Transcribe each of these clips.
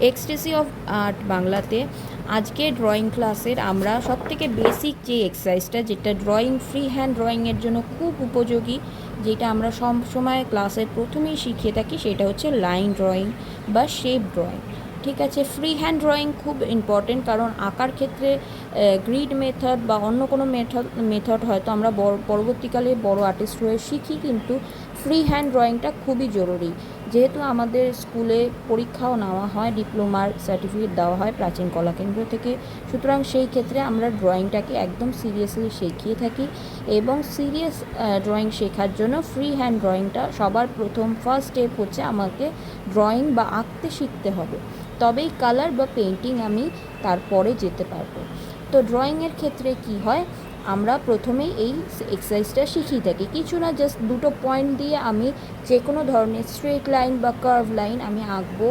Ecstasy of art বাংলাতে আজকে drawing ক্লাসের আমরা সবথেকে বেসিক যে এক্সারসাইজটা যেটা ড্রয়িং ফ্রি হ্যান্ড ড্রয়িংয়ের জন্য খুব উপযোগী, যেটা আমরা সব সময় ক্লাসের প্রথমেই শিখিয়ে থাকি, সেটা হচ্ছে লাইন ড্রয়িং বা শেপ ড্রয়িং ঠিক আছে? ফ্রি হ্যান্ড ড্রয়িং খুব ইম্পর্টেন্ট কারণ আঁকার ক্ষেত্রে গ্রিড মেথড বা অন্য কোনো মেথড মেথড হয়তো আমরা পরবর্তীকালে বড় আর্টিস্ট হয়ে শিখি, কিন্তু ফ্রি হ্যান্ড ড্রয়িংটা খুবই জরুরি। যেহেতু আমাদের স্কুলে পরীক্ষাও নেওয়া হয়, ডিপ্লোমার সার্টিফিকেট দেওয়া হয় প্রাচীন কলা কেন্দ্র থেকে, সুতরাং সেই ক্ষেত্রে আমরা ড্রয়িংটাকে একদম সিরিয়াসলি শিখিয়ে থাকি এবং সিরিয়াস ড্রয়িং শেখার জন্য ফ্রি হ্যান্ড ড্রয়িংটা সবার প্রথম ফার্স্ট স্টেপ হচ্ছে আমাকে ড্রয়িং বা আঁকতে শিখতে হবে। তবেই কালার বা পেন্টিং আমি তারপরে যেতে পারব। তো ড্রয়িংয়ের ক্ষেত্রে কি হয় আমরা প্রথমেই এই এক্সারসাইজটা শিখিয়ে থাকি। কিছু না জাস্ট দুটো পয়েন্ট দিয়ে আমি যে কোনো ধরনের স্ট্রেট লাইন বা কার্ভ লাইন আমি আঁকবো,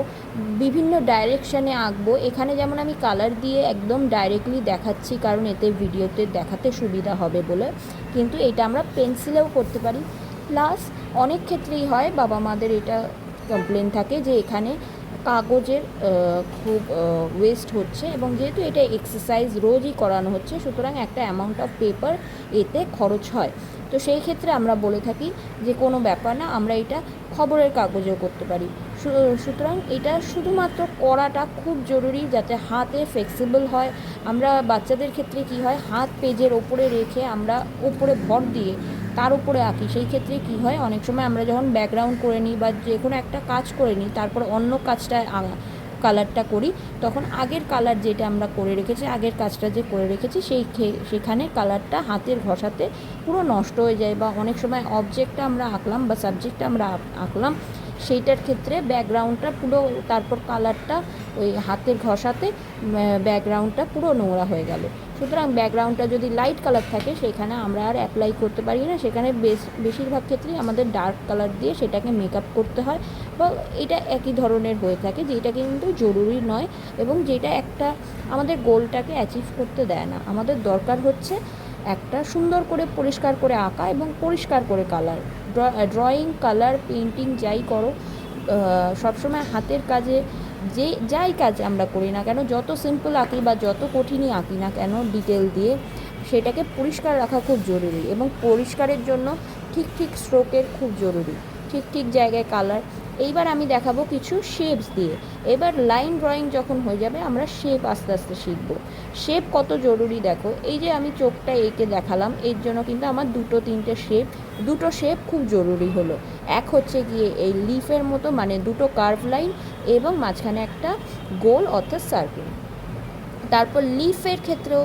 বিভিন্ন ডাইরেকশানে আঁকবো। এখানে যেমন আমি কালার দিয়ে একদম ডাইরেক্টলি দেখাচ্ছি, কারণ এতে ভিডিওতে দেখাতে সুবিধা হবে বলে, কিন্তু এটা আমরা পেন্সিলেও করতে পারি। প্লাস অনেক ক্ষেত্রেই হয় বাবা মাদের এটা কমপ্লেন থাকে যে এখানে কাগজের খুব ওয়েস্ট হচ্ছে এবং যেহেতু এটা এক্সারসাইজ রোজই করানো হচ্ছে, সুতরাং একটা অ্যামাউন্ট অফ পেপার এতে খরচ হয়। তো সেই ক্ষেত্রে আমরা বলে থাকি যে কোনো ব্যাপার না, আমরা এটা খবরের কাগজেও করতে পারি। সুতরাং এটা শুধুমাত্র করাটা খুব জরুরি যাতে হাতে ফ্লেক্সিবল হয়। আমরা বাচ্চাদের ক্ষেত্রে কি হয়, হাত পেজের ওপরে রেখে আমরা ওপরে ভর দিয়ে তার উপরে আঁকি। সেই ক্ষেত্রে কি হয়, অনেক সময় আমরা যখন ব্যাকগ্রাউন্ড করে নিই বা যে কোনো একটা কাজ করে নিই, তারপর অন্য কাজটায় কালারটা করি, তখন আগের কালার যেটা আমরা করে রেখেছি, আগের কাজটা যে করে রেখেছি, সেই সেখানে কালারটা হাতের ঘষাতে পুরো নষ্ট হয়ে যায় বা অনেক সময় অবজেক্টটা আমরা আঁকলাম বা সাবজেক্টটা আমরা আঁকলাম সেইটার ক্ষেত্রে ব্যাকগ্রাউন্ডটা পুরো, তারপর কালারটা ওই হাতের ঘষাতে ব্যাকগ্রাউন্ডটা পুরো নোংরা হয়ে গেল। সুতরাং ব্যাকগ্রাউন্ডটা যদি লাইট কালার থাকে, সেখানে আমরা আর অ্যাপ্লাই করতে পারি না। সেখানে বেশ, বেশিরভাগ ক্ষেত্রেই আমাদের ডার্ক কালার দিয়ে সেটাকে মেকআপ করতে হয়। বা এটা একই ধরনের হয়ে থাকে, যেটা কিন্তু জরুরি নয় এবং যেটা একটা আমাদের গোলটাকে অ্যাচিভ করতে দেয় না। আমাদের দরকার হচ্ছে একটা সুন্দর করে পরিষ্কার করে আঁকা এবং পরিষ্কার করে কালার ড্রয়িং কালার পেন্টিং যাই করো সবসময় হাতের কাজে যে, যাই কাজ আমরা করি না কেন, যত সিম্পল আঁকি বা যত কঠিনই আঁকি না কেন ডিটেল দিয়ে সেটাকে পরিষ্কার রাখা খুব জরুরি এবং পরিষ্কারের জন্য ঠিক ঠিক স্ট্রোকের খুব জরুরি। ঠিক ঠিক জায়গায় কালার এইবার আমি দেখাবো কিছু শেপস দিয়ে। এবার লাইন ড্রয়িং যখন হয়ে যাবে, আমরা শেপ আস্তে আস্তে শিখব। শেপ কত জরুরি দেখো। এই যে আমি চোখটা এঁকে দেখালাম, এর জন্য কিন্তু আমার দুটো, তিনটে শেপ দুটো শেপ খুব জরুরি হলো। এক হচ্ছে গিয়ে এই লিফের মতো মানে দুটো কার্ভ লাইন এবং মাঝখানে একটা গোল অর্থাৎ সার্কেল তারপর লিফের ক্ষেত্রেও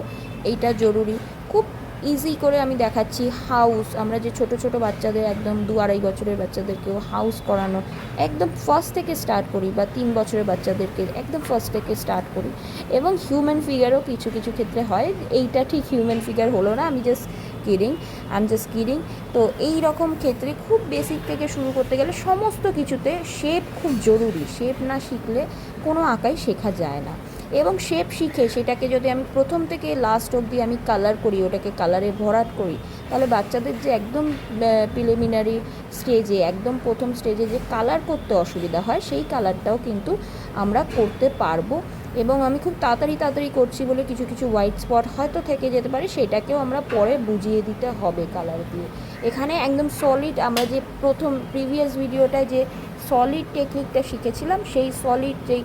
এইটা জরুরি। খুব ইজি করে আমি দেখাচ্ছি হাউস আমরা যে ছোট ছোট বাচ্চাদের একদম দু আড়াই বছরের বাচ্চাদেরকেও হাউস করানো, একদম ফার্স্ট থেকে স্টার্ট করি বা তিন বছরের বাচ্চাদেরকে একদম ফার্স্ট থেকে স্টার্ট করি। এবং হিউম্যান ফিগারও কিছু কিছু ক্ষেত্রে হয়, এইটা ঠিক হিউম্যান ফিগার হলো না, আমি just kidding I am just kidding তো এই রকম ক্ষেত্রে খুব বেসিক থেকে শুরু করতে গেলে সমস্ত কিছুতে শেপ খুব জরুরি শেপ না শিখলে কোনো আঁকাই শেখা যায় না। এবং শেপ শিখে সেটাকে যদি আমি প্রথম থেকে লাস্ট অবধি আমি কালার করি, ওটাকে কালারে ভরাট করি, তাহলে বাচ্চাদের যে একদম প্রিলিমিনারি স্টেজে একদম প্রথম স্টেজে যে কালার করতে অসুবিধা হয়, সেই কালারটাও কিন্তু আমরা করতে পারব। এবং আমি খুব তাড়াতাড়ি তাড়াতাড়ি করছি বলে কিছু কিছু হোয়াইট স্পট হয়তো থেকে যেতে পারে, সেটাকেও আমরা পরে বুঝিয়ে দিতে হবে কালার দিয়ে। এখানে একদম সলিড আমরা যে প্রথম প্রিভিয়াস ভিডিওটায় যে সলিড টেকনিকটা শিখেছিলাম, সেই সলিড যেই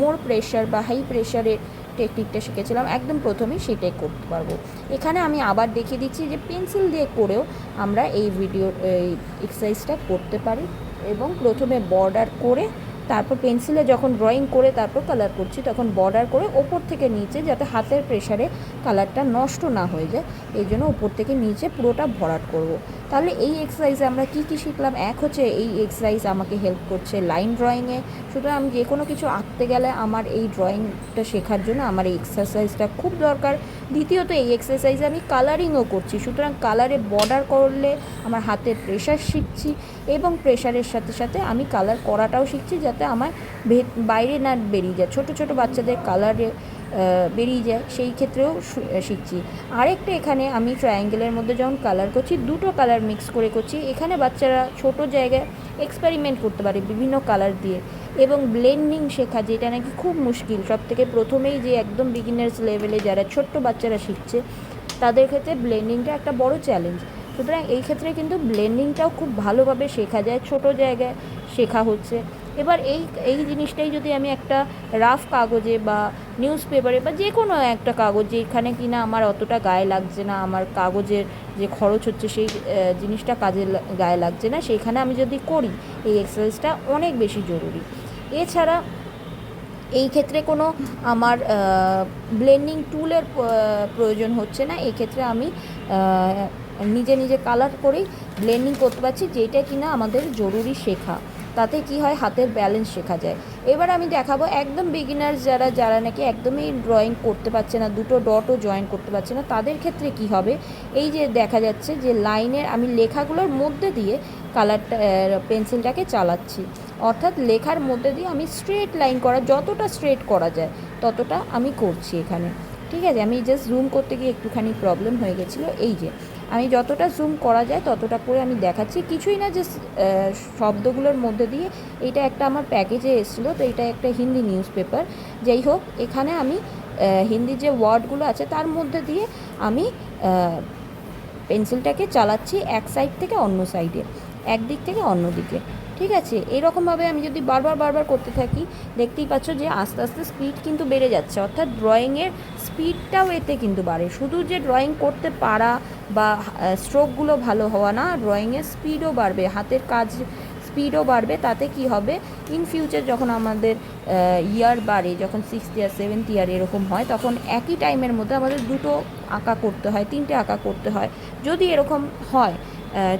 মোর প্রেশার বা হাই প্রেশারের টেকনিকটা শিখেছিলাম, একদম প্রথমেই সেটাই করতে পারব। এখানে আমি আবার দেখিয়ে দিচ্ছি যে পেন্সিল দিয়ে করেও আমরা এই ভিডিও এই এক্সারসাইজটা করতে পারি এবং প্রথমে বর্ডার করে তারপর পেন্সিলে যখন ড্রয়িং করে তারপর কালার করছি, তখন বর্ডার করে ওপর থেকে নিচে যাতে হাতের প্রেশারে কালারটা নষ্ট না হয়ে যায়, এই জন্য ওপর থেকে নিচে পুরোটা ভরাট করব। তাহলে এই এক্সারসাইজে আমরা কি কি শিখলাম? এক হচ্ছে এই এক্সারসাইজ আমাকে হেল্প করছে লাইন ড্রয়িংয়ে সুতরাং আমি যে কোনো কিছু আঁকতে গেলে আমার এই ড্রয়িংটা শেখার জন্য আমার এই এক্সারসাইজটা খুব দরকার। দ্বিতীয়ত এই এক্সারসাইজে আমি কালারিংও করছি, সুতরাং কালারে বর্ডার করলে আমার হাতের প্রেশার শিখছি এবং প্রেশারের সাথে সাথে আমি কালার করাটাও শিখছি যাতে যাতে আমার বাইরে না বেরিয়ে যায়। ছোট ছোট বাচ্চাদের কালারে বেরিয়ে যায়, সেই ক্ষেত্রেও শিখছি। আরেকটা এখানে আমি ট্রায়াঙ্গেলের মধ্যে যখন কালার করছি, দুটো কালার মিক্স করে করছি। এখানে বাচ্চারা ছোট জায়গায় এক্সপেরিমেন্ট করতে পারে বিভিন্ন কালার দিয়ে। এবং ব্লেন্ডিং শেখা, যেটা নাকি খুব মুশকিল। সব থেকে প্রথমেই যে একদম বিগিনার্স লেভেলে যারা ছোট্ট বাচ্চারা শিখছে, তাদের ক্ষেত্রে ব্লেন্ডিংটা একটা বড় চ্যালেঞ্জ সুতরাং এই ক্ষেত্রে কিন্তু ব্লেন্ডিংটাও খুব ভালোভাবে শেখা যায়। ছোট জায়গায় শেখা হচ্ছে। এবার এই এই জিনিসটাই যদি আমি একটা রাফ কাগজে বা নিউজ পেপারে বা যে কোনো একটা কাগজ, যেখানে কিনা আমার অতটা গায়ে লাগছে না, আমার কাগজের যে খরচ হচ্ছে সেই জিনিসটা কাজে গায়ে লাগছে না সেইখানে আমি যদি করি, এই এক্সারসাইজটা অনেক বেশি জরুরি। এছাড়া এই ক্ষেত্রে কোনো আমার ব্লেন্ডিং টুলের প্রয়োজন হচ্ছে না এই ক্ষেত্রে আমি নিজে নিজে কালার করেই ব্লেন্ডিং করতে পারছি, যেটা কিনা আমাদের জরুরি শেখা। তাতে কি হয়? হাতের ব্যালেন্স শেখা যায়। এবার আমি দেখাবো একদম বিগিনার্স যারা যারা নাকি একদমই ড্রয়িং করতে পারছে না, দুটো ডটও জয়েন করতে পারছে না, তাদের ক্ষেত্রে কি হবে? এই যে দেখা যাচ্ছে যে লাইনের আমি লেখাগুলোর মধ্যে দিয়ে কালারটা পেন্সিলটাকে চালাচ্ছি। অর্থাৎ লেখার মধ্যে দিয়ে আমি স্ট্রেট লাইন করা, যতটা স্ট্রেট করা যায়, ততটা আমি করছি এখানে। ঠিক আছে, আমি জাস্ট জুম করতে গিয়ে একটুখানি প্রবলেম হয়ে গেছিল, এই যে, আমি যতটা জুম করা যায় ততটা করে আমি দেখাচ্ছি, কিছুই না যে শব্দগুলোর মধ্যে দিয়ে এটা একটা আমার প্যাকেজে এসেছিল, তো এটা একটা হিন্দি নিউজ পেপার যাই হোক, এখানে আমি হিন্দি যে ওয়ার্ডগুলো আছে তার মধ্যে দিয়ে আমি পেন্সিলটাকে চালাচ্ছি এক সাইড থেকে অন্য সাইডে একদিক থেকে অন্য দিকে। ঠিক আছে? এরকমভাবে আমি যদি বারবার বারবার করতে থাকি, দেখতেই পাচ্ছ যে আস্তে আস্তে স্পিড কিন্তু বেড়ে যাচ্ছে। অর্থাৎ ড্রয়িংয়ের স্পিডটাও এতে কিন্তু বাড়ে। শুধু যে ড্রয়িং করতে পারা বা স্ট্রোকগুলো ভালো হওয়া না ড্রয়িংয়ের স্পিডও বাড়বে, হাতের কাজ স্পিডও বাড়বে। তাতে কি হবে? ইন ফিউচার যখন আমাদের ইয়ার বাড়ে, যখন সিক্সথ ইয়ার সেভেন্থ ইয়ার এরকম হয়, তখন একই টাইমের মধ্যে আমাদের দুটো আঁকা করতে হয়, তিনটে আঁকা করতে হয়। যদি এরকম হয়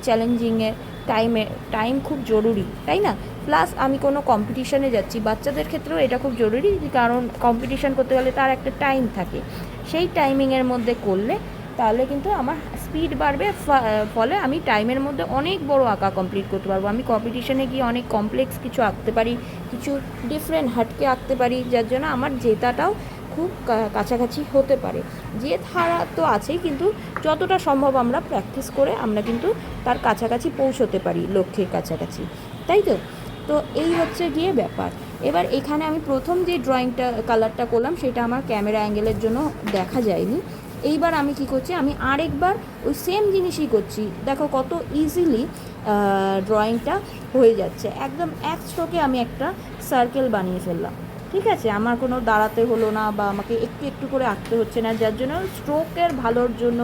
চ্যালেঞ্জিংয়ের টাইমে টাইম খুব জরুরি, তাই না? প্লাস আমি কোনো কম্পিটিশনে যাচ্ছি, বাচ্চাদের ক্ষেত্রেও এটা খুব জরুরি, কারণ কম্পিটিশন করতে গেলে তার একটা টাইম থাকে। সেই টাইমিংয়ের মধ্যে করলে তাহলে কিন্তু আমার স্পিড বাড়বে ফলে আমি টাইমের মধ্যে অনেক বড় আঁকা কমপ্লিট করতে পারব। আমি কম্পিটিশনে গিয়ে অনেক কমপ্লেক্স কিছু আঁকতে পারি, কিছু ডিফারেন্ট হাটকে আঁকতে পারি, যার জন্য আমার জেতাটাও খুব কাছাকাছি হতে পারে। যে হারা তো আছেই, কিন্তু যতটা সম্ভব আমরা প্র্যাকটিস করে আমরা কিন্তু তার কাছাকাছি পৌঁছতে পারি, লক্ষ্যের কাছাকাছি। তাই তো? তো এই হচ্ছে গিয়ে ব্যাপার। এবার এখানে আমি প্রথম যে ড্রয়িংটা কালারটা করলাম, সেটা আমার ক্যামেরা অ্যাঙ্গেলের জন্য দেখা যায়নি। এইবার আমি কি করছি, আমি আরেকবার ওই সেম জিনিসই করছি। দেখো কত ইজিলি ড্রয়িংটা হয়ে যাচ্ছে। একদম এক স্ট্রোকে আমি একটা সার্কেল বানিয়ে ফেললাম। ঠিক আছে, আমার কোনো দাঁড়াতে হলো না বা আমাকে একটু একটু করে আঁকতে হচ্ছে না, যার জন্য স্ট্রোকের ভালোর জন্য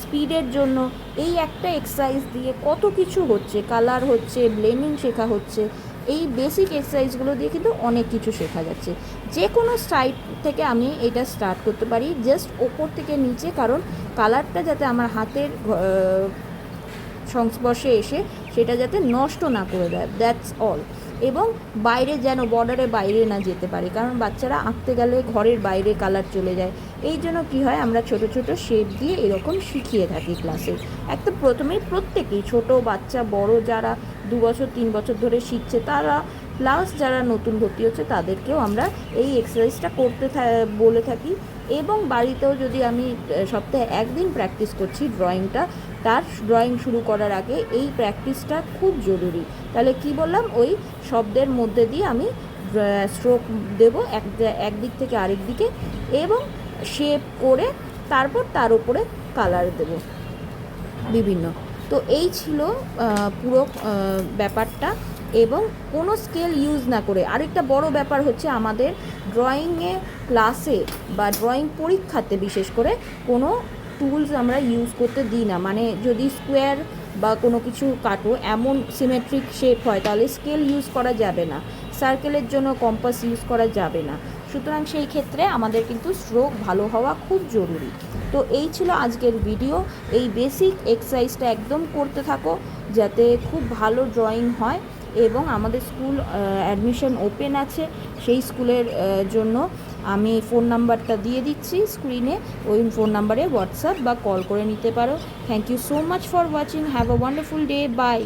স্পিডের জন্য এই একটা এক্সারসাইজ দিয়ে কত কিছু হচ্ছে কালার হচ্ছে ব্লেন্ডিং শেখা হচ্ছে, এই বেসিক এক্সারসাইজগুলো দিয়ে কিন্তু অনেক কিছু শেখা যাচ্ছে। যে কোনো সাইড থেকে আমি এটা স্টার্ট করতে পারি জাস্ট ওপর থেকে নিচে, কারণ কালারটা যাতে আমার হাতের সংস্পর্শে এসে সেটা যাতে নষ্ট না করে দেয় দ্যাটস অল এবং বাইরে যেন বর্ডারে বাইরে না যেতে পারে, কারণ বাচ্চারা আঁকতে গেলে ঘরের বাইরে কালার চলে যায়। এই জন্য কী হয়, আমরা ছোট ছোট শেপ দিয়ে এরকম শিখিয়ে থাকি ক্লাসে একটা প্রথমেই প্রত্যেকেই, ছোট বাচ্চা, বড় যারা দু বছর, তিন বছর ধরে শিখছে, তারা প্লাস যারা নতুন ভর্তি হচ্ছে, তাদেরকেও আমরা এই এক্সারসাইজটা করতে বলে থাকি। এবং বাড়িতেও যদি আমি সপ্তাহে একদিন প্র্যাকটিস করছি ড্রয়িংটা তার ড্রয়িং শুরু করার আগে এই প্র্যাকটিসটা খুব জরুরি। তাহলে কি বললাম? ওই শব্দের মধ্যে দিয়ে আমি স্ট্রোক দেব এক একদিক থেকে আরেক দিকে এবং শেপ করে তারপর তার উপরে কালার দেব। বিভিন্ন। তো এই ছিল পুরো ব্যাপারটা এবং কোনো স্কেল ইউজ না করে। আরেকটা বড় ব্যাপার হচ্ছে আমাদের ড্রয়িংয়ে ক্লাসে বা ড্রয়িং পরীক্ষাতে বিশেষ করে কোনো টুলস আমরা ইউজ করতে দিই না। মানে যদি স্কোয়ার বা কোনো কিছু কাটো, এমন সিমেট্রিক শেপ হয়, তাহলে স্কেল ইউজ করা যাবে না। সার্কেলের জন্য কম্পাস ইউজ করা যাবে না। সুতরাং সেই ক্ষেত্রে আমাদের কিন্তু স্ট্রোক ভালো হওয়া খুব জরুরি। তো এই ছিল আজকের ভিডিও এই বেসিক এক্সারসাইজটা একদম করতে থাকো, যাতে খুব ভালো ড্রয়িং হয় এবং আমাদের স্কুল অ্যাডমিশন ওপেন আছে। সেই স্কুলের জন্য আমি ফোন নাম্বারটা দিয়ে দিচ্ছি স্ক্রিনে, ওই ফোন নাম্বারে হোয়াটসঅ্যাপ বা কল করে নিতে পারো। Thank you so much for watching have a wonderful day bye